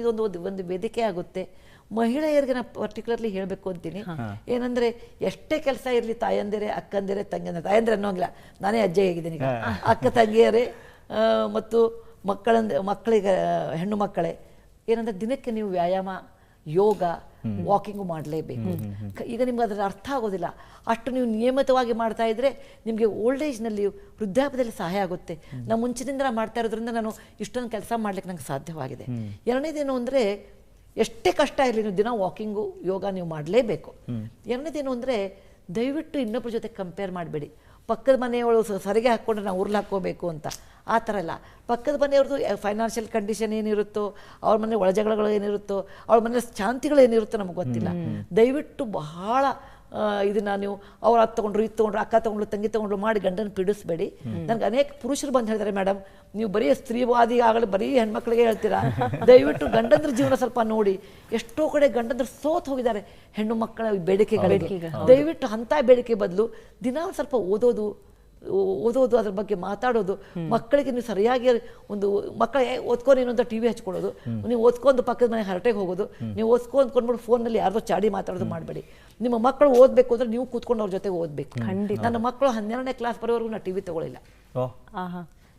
ಇದೊಂದು ಒಂದು ಒಂದು ವೇದಿಕೆ ಆಗುತ್ತೆ. ಮಹಿಳೆಯರಿಗೆ ನಾನು ಪರ್ಟಿಕ್ಯುಲರ್ಲಿ ಹೇಳಬೇಕು ಅಂತೀನಿ. ಏನಂದ್ರೆ ಎಷ್ಟೇ ಕೆಲಸ ಇರಲಿ ತಾಯಂದಿರೆ ಅಕ್ಕಂದಿರೆ ತಂಗಿಯಂದಿರೆ ತಾಯಂದಿರೆ ಅನ್ನೋಂಗಿಲ್ಲ. ನಾನೇ ಅಜ್ಜೆ ಹೇಗಿದ್ದೀನಿ ಈಗ. ಅಕ್ಕ ತಂಗಿಯರೇ ಮತ್ತು ಮಕ್ಕಳಂದ ಮಕ್ಕಳಿಗೆ ಹೆಣ್ಣು ಮಕ್ಕಳೇ. ಏನಂದ್ರೆ ದಿನಕ್ಕೆ ನೀವು ವ್ಯಾಯಾಮ ಯೋಗ ವಾಕಿಂಗು ಮಾಡಲೇಬೇಕು. ಈಗ ನಿಮ್ಗೆ ಅದರ ಅರ್ಥ ಆಗೋದಿಲ್ಲ. ಅಷ್ಟು ನೀವು ನಿಯಮಿತವಾಗಿ ಮಾಡ್ತಾ ಇದ್ರೆ ನಿಮಗೆ ಓಲ್ಡ್ ಏಜ್ನಲ್ಲಿ ವೃದ್ಧಾಪ್ಯದಲ್ಲಿ ಸಹಾಯ ಆಗುತ್ತೆ. ನಾವು ಮುಂಚಿನಿಂದ ನಾನು ಮಾಡ್ತಾ ಇರೋದ್ರಿಂದ ನಾನು ಇಷ್ಟೊಂದು ಕೆಲಸ ಮಾಡ್ಲಿಕ್ಕೆ ನಂಗೆ ಸಾಧ್ಯವಾಗಿದೆ. ಎರಡನೇದೇನು ಅಂದರೆ ಎಷ್ಟೇ ಕಷ್ಟ ಇರಲಿ ನೀವು ದಿನ ವಾಕಿಂಗು ಯೋಗ ನೀವು ಮಾಡಲೇಬೇಕು. ಎರಡನೇದೇನು ಅಂದರೆ ದಯವಿಟ್ಟು ಇನ್ನೊಬ್ಬರ ಜೊತೆ ಕಂಪೇರ್ ಮಾಡಬೇಡಿ. ಪಕ್ಕದ ಮನೆಯವಳು ಸರಿಗೆ ಹಾಕ್ಕೊಂಡ್ರೆ ನಾವು ಉರ್ಲು ಹಾಕ್ಕೋಬೇಕು ಅಂತ. ಆ ಥರ ಎಲ್ಲ ಪಕ್ಕದ ಮನೆಯವ್ರದ್ದು ಫೈನಾನ್ಷಿಯಲ್ ಕಂಡೀಷನ್ ಏನಿರುತ್ತೋ ಅವ್ರ ಮನೆ ಒಳಜಗಳಗಳು ಏನಿರುತ್ತೋ ಅವ್ರ ಮನೆ ಶಾಂತಿಗಳು ಏನಿರುತ್ತೋ ನಮಗೆ ಗೊತ್ತಿಲ್ಲ. ದಯವಿಟ್ಟು ಬಹಳ ಇದನ್ನ ನೀವು ಅವ್ರು ಅದು ತೊಗೊಂಡ್ರು ಇದು ತೊಗೊಂಡ್ರು ಅಕ್ಕ ತೊಗೊಂಡ್ರು ತಂಗಿ ತೊಗೊಂಡ್ರು ಮಾಡಿ ಗಂಡನ ಪೀಡಿಸ್ಬೇಡಿ. ನನಗೆ ಅನೇಕ ಪುರುಷರು ಬಂದು ಹೇಳ್ತಾರೆ ಮೇಡಮ್ ನೀವು ಬರೀ ಸ್ತ್ರೀವಾದಿ ಆಗಲಿ ಬರೀ ಹೆಣ್ಮಕ್ಳಿಗೆ ಹೇಳ್ತೀರಾ? ದಯವಿಟ್ಟು ಗಂಡಂದ್ರ ಜೀವನ ಸ್ವಲ್ಪ ನೋಡಿ. ಎಷ್ಟೋ ಕಡೆ ಗಂಡಂದ್ರ ಸೋತ್ ಹೋಗಿದ್ದಾರೆ ಹೆಣ್ಣು ಮಕ್ಕಳ ಬೇಡಿಕೆಗಳಿಗೆ. ದಯವಿಟ್ಟು ಅಂಥ ಬೇಡಿಕೆ ಬದಲು ದಿನ ಸ್ವಲ್ಪ ಓದೋದು ಓದೋದು ಅದ್ರ ಬಗ್ಗೆ ಮಾತಾಡೋದು. ಮಕ್ಕಳಿಗೆ ನೀವು ಸರಿಯಾಗಿ ಒಂದು ಮಕ್ಕಳ ಓದ್ಕೊ ನೀನು ಅಂತ ಟಿವಿ ಹಚ್ಕೊಳ್ಳೋದು ನೀವು ಓದ್ಕೊಂಡು ಪಕ್ಕದ ಮನೆ ಹರಟೆಗೆ ಹೋಗೋದು. ನೀವು ಓದ್ಕೊಂಡು ಅಂದ್ಕೊಂಡ್ಬಿಟ್ಟು ಫೋನಲ್ಲಿ ಯಾರ್ದೋ ಚಾಡಿ ಮಾತಾಡೋದು ಮಾಡಬೇಡಿ. ನಿಮ್ಮ ಮಕ್ಕಳು ಓದಬೇಕು ಅಂದ್ರೆ ನೀವು ಕೂತ್ಕೊಂಡು ಅವ್ರ ಜೊತೆ ಓದಬೇಕು. ನನ್ನ ಮಕ್ಕಳು ಹನ್ನೆರಡನೇ ಕ್ಲಾಸ್ ಬರೋವರೆಗೂ ನಾ ಟಿವಿ ತಗೊಳ್ಳಿಲ್ಲ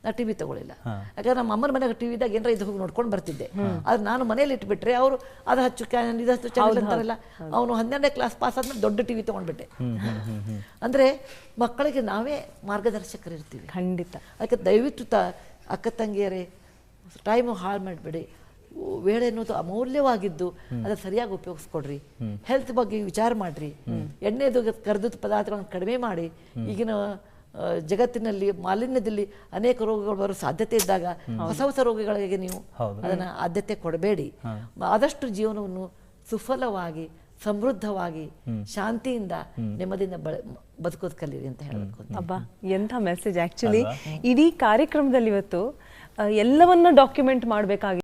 ಓ ಟಿ ವಿ ತಗೊಳ್ಳಿಲ್ಲ ಯಾಕಂದ್ರೆ ನಮ್ಮ ಅಮ್ಮನ ಮನೆಗೆ ಟಿ ವಿದಾಗ ಏನಾರ ಇದು ಹೋಗಿ ನೋಡ್ಕೊಂಡು ಬರ್ತಿದ್ದೆ. ಆದ್ರೆ ನಾನು ಮನೇಲಿ ಇಟ್ಬಿಟ್ರೆ ಅವರು ಅದು ಹಚ್ಚು ಕ್ಯಾನ್ ಇದು ಹಚ್ಚು ಚಾನಲ್ ಅಂತಾರಲ್ಲ ಅವನು ಹನ್ನೆರಡನೇ ಕ್ಲಾಸ್ ಪಾಸ್ ಆದ್ಮೇಲೆ ದೊಡ್ಡ ಟಿವಿ ತಗೊಂಡ್ಬಿಟ್ಟೆ. ಅಂದ್ರೆ ಮಕ್ಕಳಿಗೆ ನಾವೇ ಮಾರ್ಗದರ್ಶಕರು ಇರ್ತೀವಿ. ಖಂಡಿತ. ಅದಕ್ಕೆ ದಯವಿಟ್ಟು ತ ಅಕ್ಕ ತಂಗಿಯರೇ ಟೈಮು ಹಾಳು ಮಾಡಬೇಡಿ. ವೇಳೆ ಅನ್ನೋದು ಅಮೂಲ್ಯವಾಗಿದ್ದು ಅದನ್ನ ಸರಿಯಾಗಿ ಉಪಯೋಗಿಸ್ಕೊಡ್ರಿ. ಹೆಲ್ತ್ ಬಗ್ಗೆ ವಿಚಾರ ಮಾಡ್ರಿ. ಎಣ್ಣೆದು ಕರೆದ ಪದಾರ್ಥಗಳನ್ನು ಕಡಿಮೆ ಮಾಡಿ ಈಗಿನ ಜಗತ್ತಿನಲ್ಲಿ ಮಾಲಿನ್ಯದಲ್ಲಿ ಅನೇಕ ರೋಗಗಳು ಬರೋ ಸಾಧ್ಯತೆ ಇದ್ದಾಗ ಹೊಸ ಹೊಸ ರೋಗಗಳಿಗೆ ನೀವು ಅದನ್ನು ಆದ್ಯತೆ ಕೊಡಬೇಡಿ. ಆದಷ್ಟು ಜೀವನವನ್ನು ಸುಫಲವಾಗಿ ಸಮೃದ್ಧವಾಗಿ ಶಾಂತಿಯಿಂದ ನೆಮ್ಮದಿಯಿಂದ ಬಳ ಬದುಕೋದು ಕಲೀರಿ ಅಂತ ಹೇಳಬೇಕು ಅಂತ ಅಬ್ಬಾ ಎಂಥ ಮೆಸೇಜ್ ಆಕ್ಚುಲಿ ಇಡೀ ಕಾರ್ಯಕ್ರಮದಲ್ಲಿ ಇವತ್ತು ಎಲ್ಲವನ್ನು ಎಲ್ಲವನ್ನ ಡಾಕ್ಯುಮೆಂಟ್ ಮಾಡಬೇಕಾಗಿ